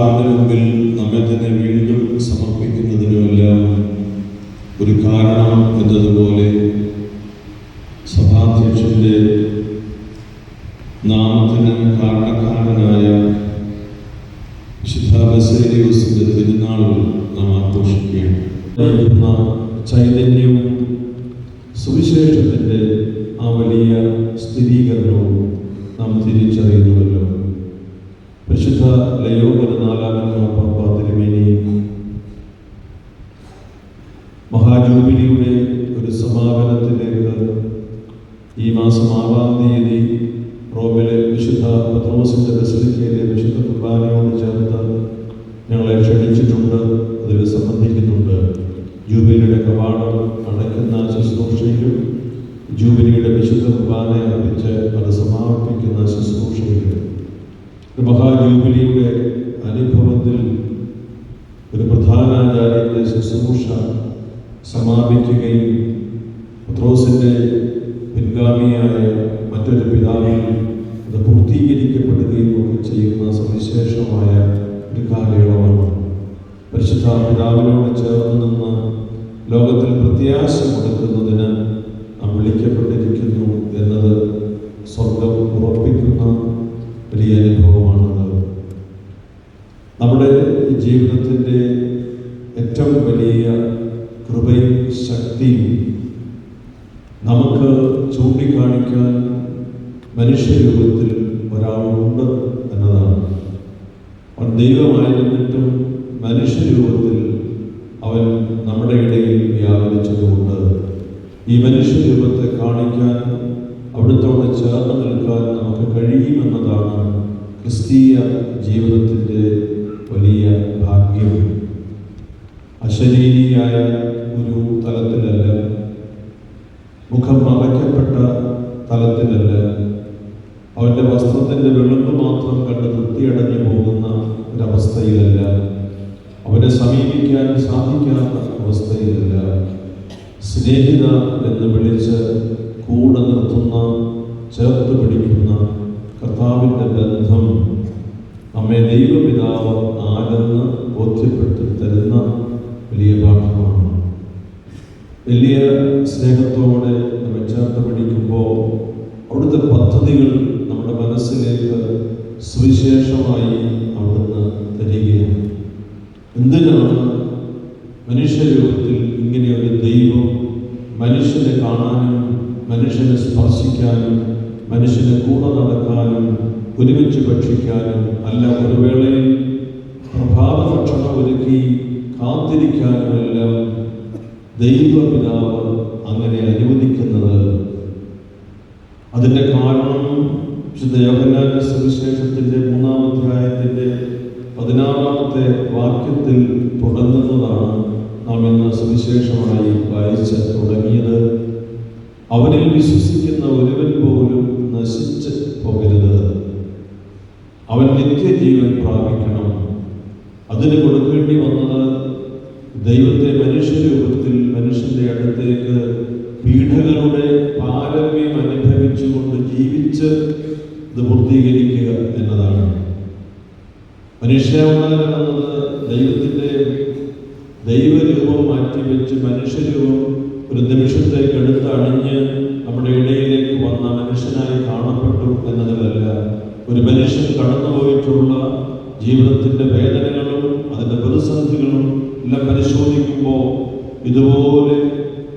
കർത്താവിന്റെ മുമ്പിൽ നമ്മെ തന്നെ വീണ്ടും സമർപ്പിക്കുന്നതിനുമെല്ലാം ഒരു കാരണം എന്നതുപോലെ സഭാധ്യക്ഷന്റെ നാമത്തിന് കാരണക്കാരനായ വിശുദ്ധ ബസേലിയോസിന്റെ തിരുനാളുകൾ നാം ആഘോഷിക്കുകയാണ്. ചൈതന്യവും സുവിശേഷത്തിന്റെ ആ വലിയ സ്ഥിരീകരണവും നാം തിരിച്ചറിയുന്നുവല്ലോ. പരിശുദ്ധ ലയോപന മഹാജൂബിലിയുടെ ഒരു സമാപനത്തിലേക്ക് ഈ മാസം ആറാം തീയതി റോമിലെ വിശുദ്ധ പത്രോസിന്റെ ബസിലിക്കയിലെ വിശുദ്ധ കുർബാനയോട് ചേർത്ത് ഞങ്ങളെ ക്ഷണിച്ചിട്ടുണ്ട് അതിൽ സംബന്ധിക്കുന്നുണ്ട്. ജൂബിലിയുടെ കവാടം അടയ്ക്കുന്ന ശുശ്രൂഷയിലും ജൂബിലിയുടെ വിശുദ്ധ കുർബാന അർപ്പിച്ച് അത് സമാപിക്കുന്ന ശുശ്രൂഷയിലും. മഹാജൂബിലിയുടെ അനുഭവത്തിൽ ഒരു പ്രധാനാചാര്യന്റെ ശുശ്രൂഷ സമാപിക്കുകയും പത്രോസിന്റെ പിൻഗാമിയായ മറ്റൊരു പിതാവിൽ അത് പൂർത്തീകരിക്കപ്പെടുകയും ഒക്കെ ചെയ്യുന്ന സവിശേഷമായ ഒരു കാലയളവാണ്. പരിശുദ്ധ പിതാവിനോട് ചേർന്ന് നിന്ന് ലോകത്തിൽ പ്രത്യാശ കൊടുക്കുന്നതിന് ദൈവമായിരുന്നിട്ടും മനുഷ്യരൂപത്തിൽ അവൻ നമ്മുടെ ഇടയിൽ വ്യാപരിച്ചതുകൊണ്ട് ഈ മനുഷ്യരൂപത്തെ കാണിക്കാൻ അവിടുത്തോട് ചേർന്ന് നിൽക്കാൻ നമുക്ക് കഴിയുമെന്നതാണ് ക്രിസ്തീയ ജീവിതത്തിന്റെ വലിയ ഭാഗ്യം. അശരീരിയായ ഒരു തലത്തിലല്ല മുഖം മറയ്ക്കപ്പെട്ട തലത്തിലല്ല അവന്റെ വസ്ത്രത്തിന്റെ വെളുപ്പ് മാത്രം കണ്ട് തൃപ്തിയടഞ്ഞു പോകുന്ന ഒരവസ്ഥയിലല്ല. അവനെ സമീപിക്കാൻ സാധിക്കാത്ത അവസ്ഥയിലല്ല. സ്നേഹിത എന്ന് വിളിച്ച് കൂടെ നിർത്തുന്ന ചേർത്ത് പിടിക്കുന്ന കർത്താവിന്റെ ബന്ധം നമ്മെ ദൈവപിതാവ് ആരെന്ന് ബോധ്യപ്പെട്ട് തരുന്ന വലിയ പാഠമാണ് വലിയ സ്നേഹത്തോടെ നമ്മെ ചേർത്ത് പിടിക്കുമ്പോൾ അവിടുത്തെ പദ്ധതികൾ എന്തിനാണ് മനുഷ്യരൂപത്തിൽ ഇങ്ങനെ ഒരു ദൈവം മനുഷ്യനെ കാണാനും മനുഷ്യനെ സ്പർശിക്കാനും മനുഷ്യനെ കൂടെ നടക്കാനും ഒരുമിച്ച് ഭക്ഷിക്കാനും അല്ല ഒരു വേളയിൽ പ്രഭാത ഭക്ഷണം ഒരുക്കി കാത്തിരിക്കാനുമെല്ലാം ദൈവപിതാവ് അങ്ങനെ അനുവദിക്കുന്നത്. അതിന്റെ കാരണം വിശുദ്ധ യോഗനാഥ സുവിശേഷത്തിന്റെ മൂന്നാം അധ്യായത്തിന്റെ പതിനാറാമത്തെ വാക്യത്തിൽ തുടങ്ങുന്നതാണ് നാം ഇന്ന് സുവിശേഷമായി വായിച്ച് തുടങ്ങിയത്. അവനിൽ വിശ്വസിക്കുന്ന ഒരുവൻ പോലും നശിച്ച് പോകരുത്. അവൻ നിത്യജീവൻ പ്രാപിക്കണം. അതിന് കൊടുക്കേണ്ടി വന്നത് ദൈവത്തെ മനുഷ്യൻ കടന്നുപോയിട്ടുള്ള ജീവിതത്തിന്റെ വേദനകളും അതിന്റെ പ്രതിസന്ധികളും എല്ലാം പരിശോധിക്കുമ്പോൾ ഇതുപോലെ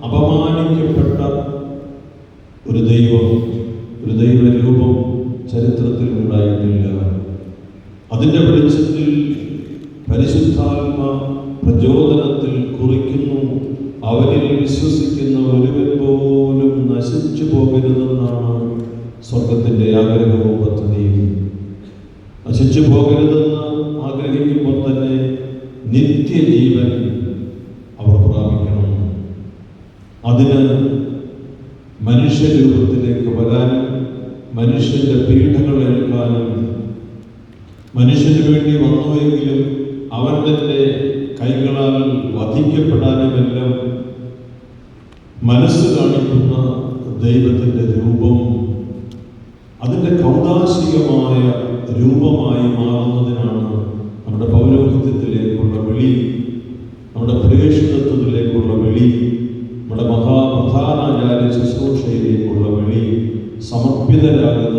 അപമാനിക്കപ്പെട്ട ഒരു ദൈവം ഒരു ദൈവരൂപം ചരിത്രത്തിൽ ഉണ്ടായിട്ടില്ല. അതിന്റെ വെളിച്ചത്തിൽ പരിശുദ്ധാത്മ പ്രചോദനത്തിൽ കുറിക്കുന്നു. അവരിൽ വിശ്വസിക്കുന്ന ഒരുവൻ പോലും നശിച്ചു പോകരുതെന്നാണ് സ്വർഗത്തിന്റെ നശിച്ചു പോകരുതെന്ന് ആഗ്രഹിക്കുമ്പോൾ തന്നെ നിത്യജീവൻ അവർ പ്രാപിക്കണം. അതിന് മനുഷ്യരൂപത്തിലേക്ക് വരാനും മനുഷ്യന്റെ പീഡകൾ എടുക്കാനും മനുഷ്യന് വേണ്ടി വന്നുവെങ്കിലും അവൻ തന്നെ കൈകളാൽ വധിക്കപ്പെടാനുമെല്ലാം മനസ്സ് കാണിക്കുന്ന ദൈവത്തിന്റെ രൂപം. അതിന്റെ കൗതാശികമായ രൂപമായി മാറുന്നതിനാണ് നമ്മുടെ പൗരോഹിത്യത്തിലേക്കുള്ള വിളി നമ്മുടെ പ്രേക്ഷിതത്വത്തിലേക്കുള്ള വിളി നമ്മുടെ മഹാ പ്രധാനാചാര്യ ശുശ്രൂഷയിലേക്കുള്ള വിളി സമർപ്പിതരാകുന്ന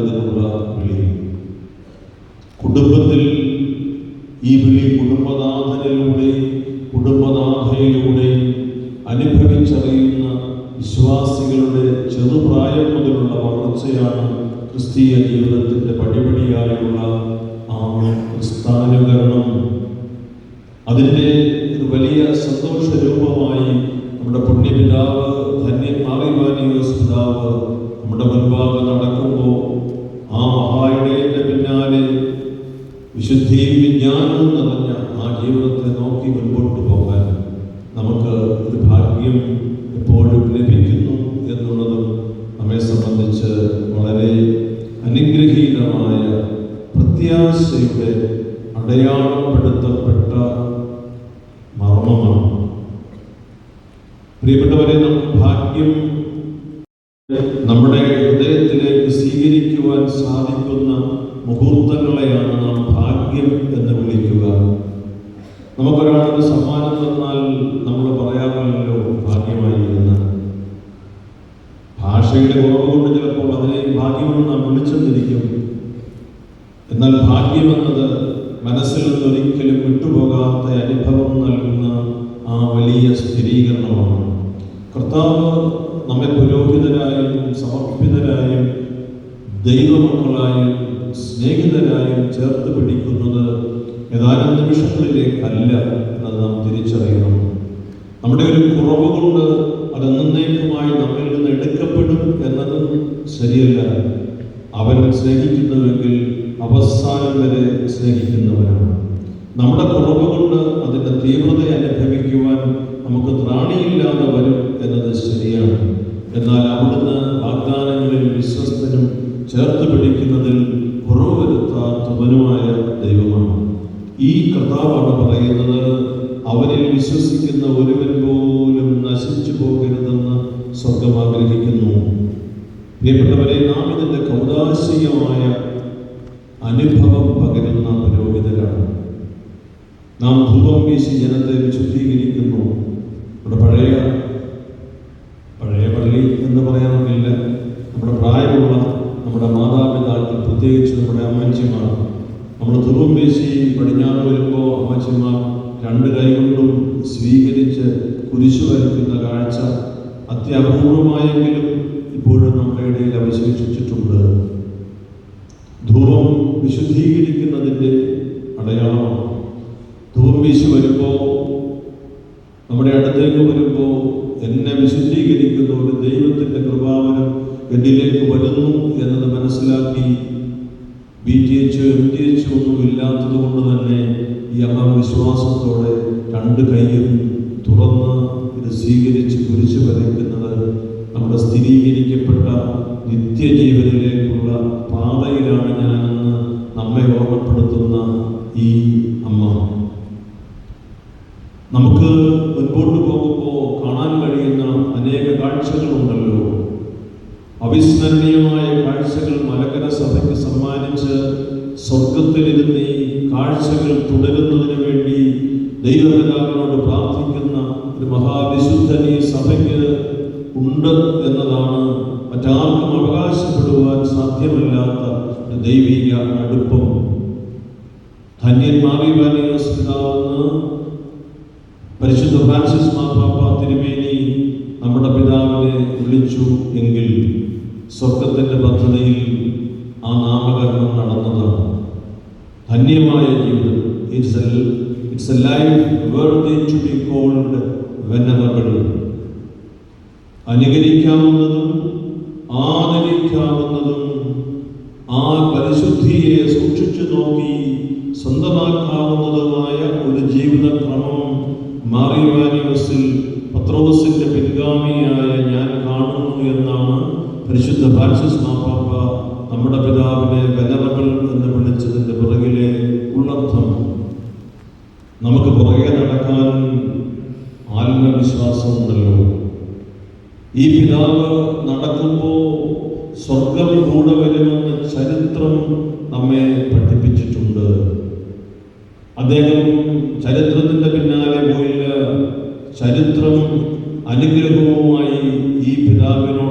വിശുദ്ധിയും വിജ്ഞാനവും നിറഞ്ഞ ആ ജീവിതത്തെ നോക്കി മുൻപോട്ട് പോകാൻ നമുക്ക് ഒരു ഭാഗ്യം എപ്പോഴും ലഭിക്കുന്നു എന്നുള്ളതും നമ്മെ സംബന്ധിച്ച് വളരെ അനുഗ്രഹീതമായ പ്രത്യാശയുടെ അടയാളപ്പെടുത്തപ്പെട്ട മർമ്മമാണ്. പ്രിയപ്പെട്ടവരെ നമുക്ക് ഭാഗ്യം നമ്മുടെ ഹൃദയത്തിലേക്ക് സ്വീകരിക്കുവാൻ സാധിക്കുന്ന കർത്താവ് നമ്മെ പുരോഹിതരായും സമർപ്പിതരായും ദൈവമക്കളായും സ്നേഹിതരായും ചേർത്ത് പിടിക്കുന്നത് ഏതാനും നിമിഷങ്ങളിലേക്കല്ല എന്നത് നാം തിരിച്ചറിയണം. നമ്മുടെ ഒരു കുറവ് കൊണ്ട് അത് എന്നേക്കുമായി നമ്മിൽ നിന്ന് എടുക്കപ്പെടും എന്നതും ശരിയല്ല. അവൻ സ്നേഹിക്കുന്നുവെങ്കിൽ അവസാനം വരെ സ്നേഹിക്കുന്നവനാണ്. നമ്മുടെ കുറവ് കൊണ്ട് അതിന്റെ തീവ്രത അവിടുന്ന് വാഗ്ദാനങ്ങളിൽ വിശ്വസ്തനും ചേർത്ത് പിടിക്കുന്നതിൽ കുറവ് വരുത്താത്തവനുമായ ദൈവമാണ്. ഈ കർത്താവാണ് പറയുന്നത് അവനിൽ വിശ്വസിക്കുന്ന ഒരുവൻ പോലും നശിച്ചു പോകരുതെന്ന് സ്വർഗം ആഗ്രഹിക്കുന്നു. പ്രിയപ്പെട്ടവരെ നാം ഇതിന്റെ കൗതാശീയമായ അനുഭവം പകരുന്ന പുരോഹിതരാണ്. നാം ധൂപം വീശി ജനത്തെ വിശുദ്ധീകരിക്കുന്നു നമ്മുടെ പഴയ പഴയ പള്ളി എന്ന് പറയാനൊന്നുമില്ല നമ്മുടെ പ്രായമുള്ള നമ്മുടെ മാതാപിതാക്കൾ പ്രത്യേകിച്ച് നമ്മുടെ അമ്മച്ചിമാർ നമ്മൾ ധൂപം വീശി പടിഞ്ഞാറ് വരുമ്പോൾ അമ്മച്ചിമാർ രണ്ട് കൈകൊണ്ടും സ്വീകരിച്ച് കുരിശു വരയ്ക്കുന്ന കാഴ്ച അത്യപൂർവമായെങ്കിലും ഇപ്പോഴും നമ്മുടെ ഇടയിൽ അവശേഷിച്ചിട്ടുണ്ട് ധൂപം വിശുദ്ധീകരിക്കുന്നതിന്റെ അടയാളമാണ്. ധൂപം വീശി വരുമ്പോൾ നമ്മുടെ അടുത്തേക്ക് വരുമ്പോൾ എന്നെ വിശുദ്ധീകരിക്കുന്ന ഒരു ദൈവത്തിന്റെ കൃപാവനം എന്നിലേക്ക് വരുന്നു എന്നത് മനസ്സിലാക്കി B T H M T H ഒന്നും ഇല്ലാത്തത് കൊണ്ട് തന്നെ ഈ അമ്മ വിശ്വാസത്തോടെ രണ്ട് കൈയും തുറന്ന് ഇത് സ്വീകരിച്ച് നമ്മുടെ സ്ഥിരീകരിക്കപ്പെട്ട നിത്യജീവനിലേക്കുള്ള പാതയിലാണ് ഞാനെന്ന് നമ്മെ ഓർമ്മപ്പെടുത്തുന്ന ഈ അമ്മ. നമുക്ക് മുൻപോട്ട് പോകുമ്പോൾ കാണാൻ കഴിയുന്ന അനേക കാഴ്ചകളുണ്ടല്ലോ. അവിസ്മരണീയമായ കാഴ്ചകൾ മലകര സഭയ്ക്ക് സമ്മാനിച്ച് സ്വർഗത്തിലിരുന്ന് ഈ കാഴ്ചകൾ തുടരുന്നതിന് വേണ്ടി ദൈവപിതാവിനോട് പ്രാർത്ഥിക്കുന്ന ഒരു മഹാവിശുദ്ധനീ സഭയ്ക്ക് ധന്യമായ ജീവിതം. It's a it's a life worth to be called venerable അനുകരിക്കാവുന്നതും ആദരിക്കാവുന്നതും ആ പരിശുദ്ധിയെ സൂക്ഷിച്ചു നോക്കി സ്വന്തമാക്കാവുന്നതുമായ ഒരു ജീവിതക്രമം മാറിവാനിവസിൽ പത്രോസിന്റെ പിൻഗാമിയായ ഞാൻ കാണുന്നു എന്നാണ് പരിശുദ്ധ ഭാഷ മാപ്പാപ്പ നമ്മുടെ പിതാവിനെ പുറകിലെ ഉള്ളർത്ഥം നമുക്ക് പുറകെ നടക്കാൻ ആത്മവിശ്വാസമുണ്ടല്ലോ. ഈ പിതാവ് നടക്കുമ്പോൾ സ്വർഗം കൂടെ വരുമെന്ന് ചരിത്രം നമ്മെ പഠിപ്പിച്ചിട്ടുണ്ട്. അദ്ദേഹം ചരിത്രത്തിന്റെ പിന്നാലെ പോയില്ല. ചരിത്രം അനുഗ്രഹവുമായി ഈ പിതാവിനോടൊപ്പം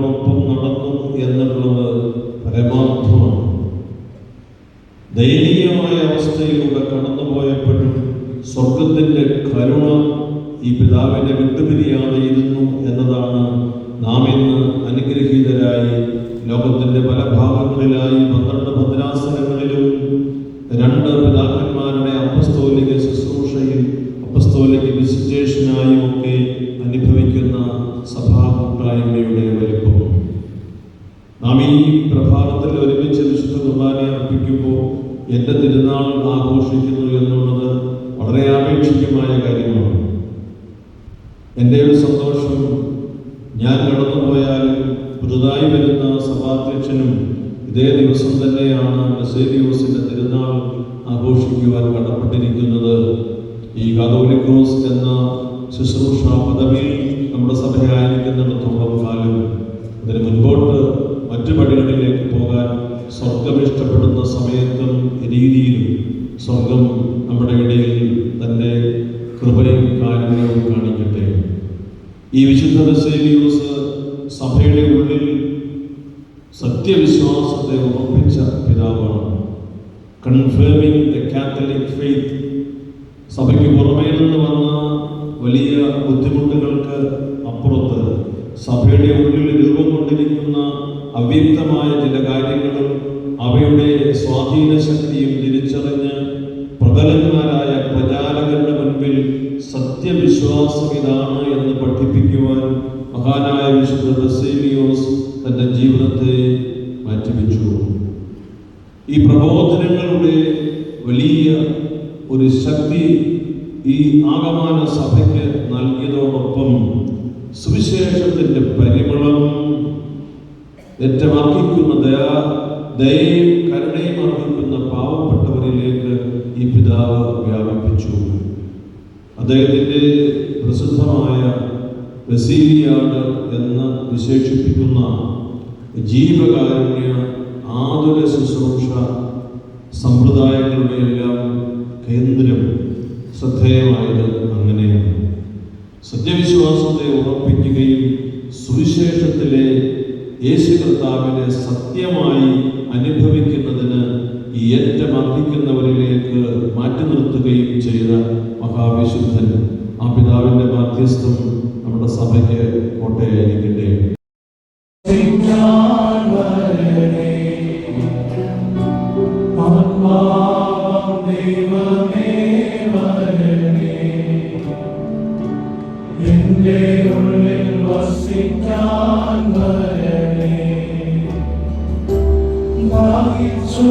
ഈ പിതാവിനെ വിട്ടുപിരിയാതെ ഇരുന്നു എന്നതാണ് നാം ഇന്ന് അനുഗ്രഹീതരായി ലോകത്തിന്റെ പല ഭാഗങ്ങളിലായി പന്ത്രണ്ട് ഭദ്രാസനങ്ങളിലും രണ്ട് പിതാക്കന്മാരുടെ അപ്പസ്തോലിക ശുശ്രൂഷയിൽ അപ്പസ്തോലിക വിസിറ്റേഷനായും ഒക്കെ അനുഭവിക്കുന്ന സഭാ കൂട്ടായ്മയുടെ വലിപ്പം. നാം ഈ പ്രഭാതത്തിൽ ഒരുമിച്ച് വിശുദ്ധ കുർബാന അർപ്പിക്കുമ്പോൾ എന്റെ തിരുനാൾ ആഘോഷിക്കുന്നു എന്നുള്ളത് വളരെ ആപേക്ഷികമായ കാര്യമാണ്. എന്റെ ഒരു സന്തോഷവും ഞാൻ കടന്നുപോയാൽ പുതുതായി വരുന്ന സഭാധ്യക്ഷനും ഇതേ ദിവസം തന്നെയാണ് ബസേലിയോസിന്റെ തിരുനാൾ ആഘോഷിക്കുവാൻ കടപ്പെട്ടിരിക്കുന്നത് ഈ കാതോലിക്കോസ് എന്ന ശുശ്രൂഷ പദവിയിൽ നമ്മുടെ സഭയായിരിക്കുന്നിടത്തോളം കാലം അതിന് മുൻപോട്ട് മറ്റു പടികളിലേക്ക് പോകാൻ സ്വർഗം ഇഷ്ടപ്പെടുന്ന സമയത്തും രീതിയിലും സ്വർഗം നമ്മുടെ ഇടയിൽ തന്റെ കൃപയും കാരുണ്യവും കാണിക്കട്ടെ ഈ വിശുദ്ധ ബസേലിയൂസ് സഭയുടെ ഉള്ളിൽ സത്യവിശ്വാസത്തെ ഉറപ്പിച്ച പിതാവാണ് കൺഫേമിംഗ് ദ കാത്തലിക് ഫെയ്ത്ത് സഭയ്ക്ക് പുറമേ നിന്ന് വന്ന വലിയ ബുദ്ധിമുട്ടുകൾക്ക് അപ്പുറത്ത് സഭയുടെ ഉള്ളിൽ രൂപം കൊണ്ടിരിക്കുന്ന അവ്യക്തമായ ചില കാര്യങ്ങളും അവയുടെ സ്വാധീന ശക്തിയും തിരിച്ചറിഞ്ഞ് പ്രബലന്മാരായ പ്രചാരകരുടെ മുൻപിൽ സത്യവിശ്വാസം ഇതാണ് ഈ ആഗമാന സഭയ്ക്ക് നൽകിയതോടൊപ്പം സുവിശേഷത്തിന്റെ പരിമളം ഏറ്റവും അർഹിക്കുന്ന ദയ ദയയും കരുണയും അർഹിക്കുന്ന പാവപ്പെട്ടവരിലേക്ക് ഈ പിതാവ് വ്യാപിപ്പിച്ചു. അദ്ദേഹത്തിന്റെ പ്രസിദ്ധമായ ബസീലിയാട് എന്ന് വിശേഷിപ്പിക്കുന്ന ജീവകാരുണ്യ ആതുര ശുശ്രൂഷ സമ്പ്രദായങ്ങളുടെ എല്ലാം കേന്ദ്രം ശ്രദ്ധേയമായത് അങ്ങനെയാണ്. സത്യവിശ്വാസത്തെ ഉറപ്പിക്കുകയും സുവിശേഷത്തിലെ യേശു കർത്താവിനെ സത്യമായി അനുഭവിക്കുന്നതിന് ഏറ്റം അർഹിക്കുന്നവരിലേക്ക് മാറ്റി നിർത്തുകയും ചെയ്ത മഹാവിശുദ്ധൻ ആ പിതാവിന്റെ മാധ്യസ്ഥം നമ്മുടെ സഭയ്ക്ക് കോട്ടയായിരിക്കട്ടെ